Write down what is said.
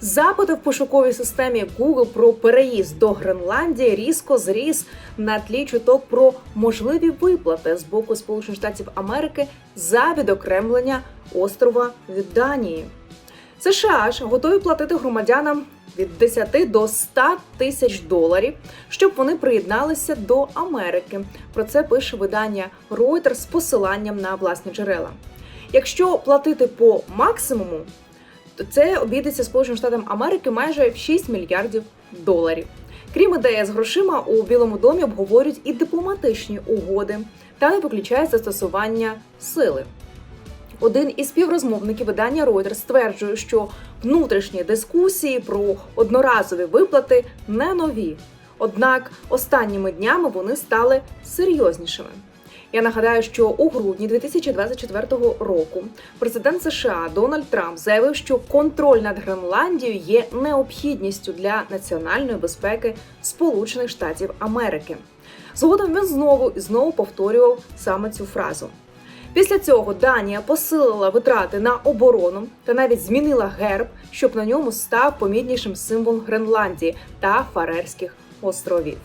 Запити в пошуковій системі Google про переїзд до Гренландії різко зріс на тлі чуток про можливі виплати з боку Сполучених Штатів Америки за відокремлення острова від Данії. США ж готові платити громадянам від 10 до 100 тисяч доларів, щоб вони приєдналися до Америки. Про це пише видання Reuters з посиланням на власні джерела. Якщо платити по максимуму, це обійдеться Сполученим Штатам Америки майже в 6 мільярдів доларів. Крім ідеї з грошима, у Білому домі обговорюють і дипломатичні угоди та не виключає застосування сили. Один із співрозмовників видання Reuters стверджує, що внутрішні дискусії про одноразові виплати не нові. Однак останніми днями вони стали серйознішими. Я нагадаю, що у грудні 2024 року президент США Дональд Трамп заявив, що контроль над Гренландією є необхідністю для національної безпеки Сполучених Штатів Америки. Згодом він знову і знову повторював саме цю фразу. Після цього Данія посилила витрати на оборону та навіть змінила герб, щоб на ньому став помітнішим символ Гренландії та Фарерських островів.